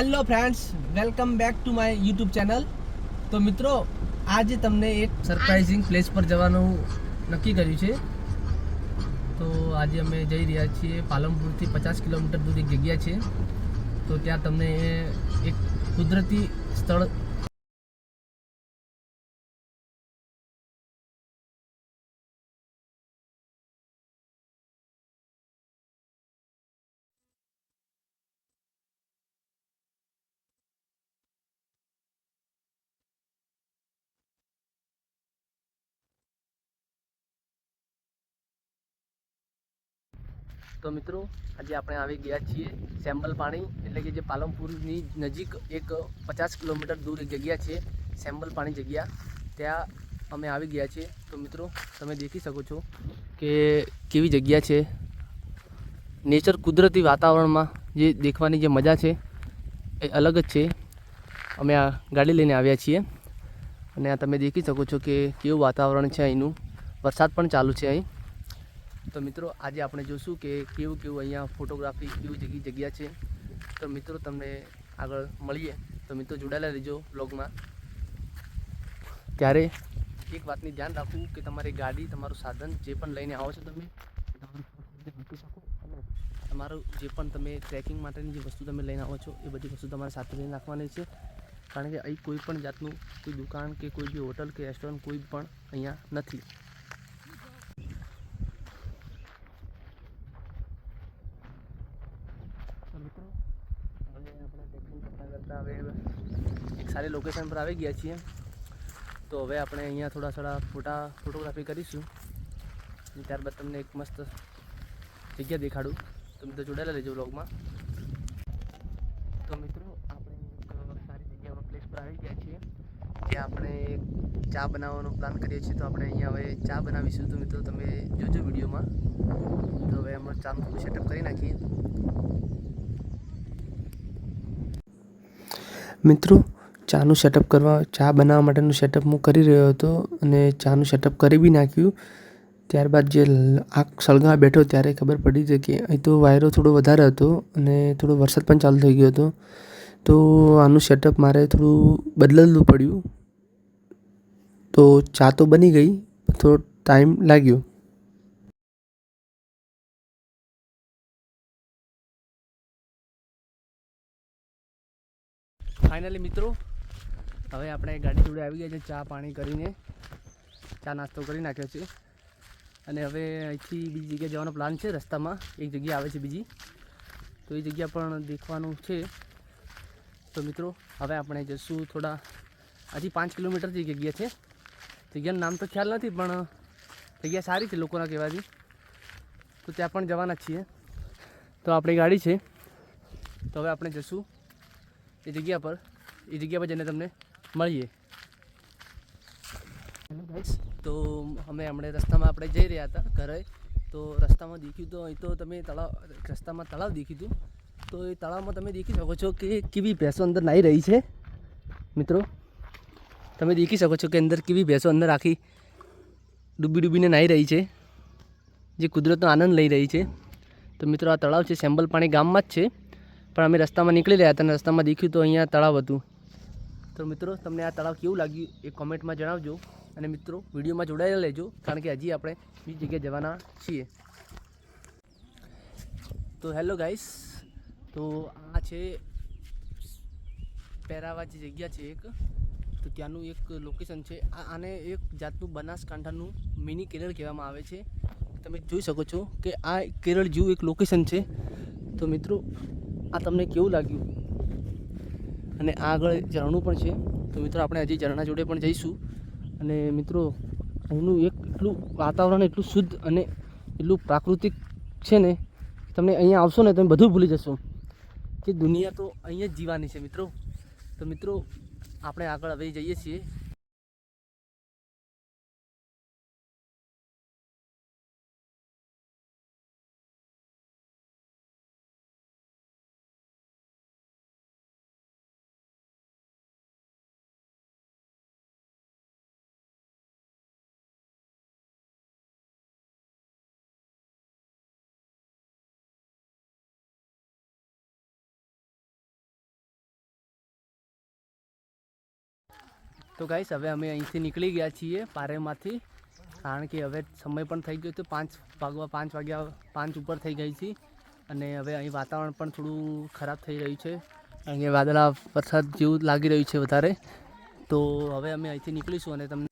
Hello friends welcome back to my YouTube channel તો મિત્રો, આજે તમને એક સરપ્રાઇઝિંગ પ્લેસ પર જવાનું નક્કી કર્યું છે. તો આજે અમે જઈ રહ્યા છીએ પાલનપુરથી પચાસ કિલોમીટર દૂર એક જગ્યા છે. તો ત્યાં તમને એક કુદરતી સ્થળ તો મિત્રો, આજે આપણે આવી ગયા છીએ સેમ્બલ પાણી, એટલે કે જે પાલનપુરની નજીક એક પચાસ કિલોમીટર દૂર એક જગ્યા છે, સેમ્બલ પાણી જગ્યા. ત્યાં અમે આવી ગયા છીએ. તો મિત્રો, તમે દેખી શકો છો કે કેવી જગ્યા છે. નેચર કુદરતી વાતાવરણમાં જે દેખવાની જે મજા છે, એ અલગ જ છે. અમે આ ગાડી લઈને આવ્યા છીએ. અને આ તમે દેખી શકો છો કે કેવું વાતાવરણ છે અહીંનું. વરસાદ પણ ચાલુ છે અહીં. તો મિત્રો, આજે આપણે જોશું કે કેવું કેવું અહીંયા ફોટોગ્રાફી કેવી જગ્યા જગ્યા છે. તો મિત્રો, તમને આગળ મળીએ. તો મિત્રો, જોડાયેલા રહેજો બ્લોગમાં ત્યારે એક વાતની ધ્યાન રાખવું કે તમારી ગાડી, તમારું સાધન જે પણ લઈને આવો છો તમે મૂકી શકો અને તમારું જે પણ તમે ટ્રેકિંગ માટેની જે વસ્તુ તમે લઈને આવો છો, એ બધી વસ્તુ તમારે સાથે લઈને રાખવાની છે. કારણ કે અહીં કોઈ પણ જાતનું કોઈ દુકાન કે કોઈ બી હોટલ કે રેસ્ટોરન્ટ કોઈ પણ અહીંયા નથી. મિત્રો. હવે આપણે ટ્રેકિંગ કરતાં કરતાં હવે એક સારી લોકેશન પર આવી ગયા છીએ. તો હવે આપણે અહીંયા થોડા થોડા ફોટા ફોટોગ્રાફી કરીશું. ત્યારબાદ તમને એક મસ્ત જગ્યા દેખાડું. તો મિત્રો જોડાયેલા રહેજો વ્લોગમાં તો મિત્રો, આપણે સારી જગ્યા પ્લેસ પર આવી ગયા છીએ. ત્યાં આપણે એક ચા બનાવવાનો પ્લાન કરીએ છીએ. તો આપણે અહીંયા હવે ચા બનાવીશું. તો મિત્રો, તમે જોજો વિડીયોમાં. તો હવે અમે ચાનું સેટઅપ કરી નાખીએ. મિત્રો, ચાનું સેટઅપ કરવા, ચા બનાવવા માટેનું સેટઅપ હું કરી રહ્યો હતો અને ચાનું સેટઅપ કરી બી નાખ્યું. ત્યારબાદ જે આગ સળગાવા બેઠો ત્યારે ખબર પડી છે કે અહીં તો વાયરો થોડો વધારે હતો અને થોડો વરસાદ પણ ચાલુ થઈ ગયો હતો. તો આનું સેટઅપ મારે થોડું બદલવું પડ્યું. તો ચા તો બની ગઈ થોડો ટાઈમ લાગ્યો. ફાઇનલી મિત્રો, હવે આપણે ગાડી જોડે આવી ગયા છે, ચા પાણી કરીને. ચા નાસ્તો કરી નાખ્યો છે. અને હવે અહીંથી બીજી જગ્યાએ જવાનો પ્લાન છે, રસ્તામાં. એક જગ્યા આવે છે બીજી. તો એ જગ્યા પણ દેખવાનું છે. તો મિત્રો, હવે આપણે જઈશું થોડા, હજી પાંચ કિલોમીટર જે જગ્યા છે. જગ્યાનું નામ તો ખ્યાલ નથી, પણ જગ્યા સારી છે લોકોના કહેવાથી. તો ત્યાં પણ જવાના છીએ. તો આપણી ગાડી છે. તો હવે આપણે જઈશું એ જગ્યા પર એ જગ્યા પર જઈને તમને મળીએ તો અમે હમણાં રસ્તામાં આપણે જઈ રહ્યા હતા ઘરે. તો રસ્તામાં દેખ્યું તો અહીં તો તમે તળાવ, રસ્તામાં તળાવ દેખ્યું હતું. તો એ તળાવમાં તમે દેખી શકો છો કે કેવી ભેંસો અંદર નાહી રહી છે. મિત્રો, તમે દેખી શકો છો કે અંદર કેવી ભેંસો અંદર આખી ડૂબી ડૂબીને નાહી રહી છે. જે કુદરતનો આનંદ લઈ રહી છે. તો મિત્રો, આ તળાવ છે સેમ્બલ પાણી ગામમાં જ છે. પણ અમે રસ્તામાં નીકળી રહ્યા હતા અને રસ્તામાં દેખ્યું તો અહીંયા તળાવ હતું. તો મિત્રો, તમને આ તળાવ કેવું લાગ્યું એ કોમેન્ટમાં જણાવજો અને મિત્રો, વિડીયોમાં જોડાયેલા લેજો કારણ કે હજી આપણે બીજી જગ્યાએ જવાના છીએ. તો હેલો ગાઈસ તો આ છે પહેરાવા જે જગ્યા છે એક, તો ત્યાંનું એક લોકેશન છે. આ આને એક જાતનું બનાસકાંઠાનું મિની કેરળ કહેવામાં આવે છે. તમે જોઈ શકો છો કે આ કેરળ જેવું એક લોકેશન છે. તો મિત્રો આ તમને કેવું લાગ્યું? અને આગળ ઝરણું પણ છે. તો મિત્રો, આપણે હજી ઝરણા જોડે પણ જઈશું. અને મિત્રો, અહીંનું એક એટલું વાતાવરણ, એટલું શુદ્ધ અને એટલું પ્રાકૃતિક છે ને તમને અહીંયા આવશો ને તમે બધું ભૂલી જશો. કે દુનિયા તો અહીંયા જ જીવાની છે, મિત્રો. તો મિત્રો, આપણે આગળ હવે જઈએ છીએ. તો ગાઈશ હવે અમે અહીંથી નીકળી ગયા છીએ પારેમાંથી. કારણ કે હવે સમય પણ થઈ ગયો તો પાંચ વાગવા, પાંચ વાગ્યા, પાંચ ઉપર થઈ ગઈ છે અને હવે અહીં વાતાવરણ પણ થોડું ખરાબ થઈ રહ્યું છે. અહીંયા વાદળા, વરસાદ જેવું લાગી રહ્યું છે વધારે. તો હવે અમે અહીંથી નીકળીશું અને તમને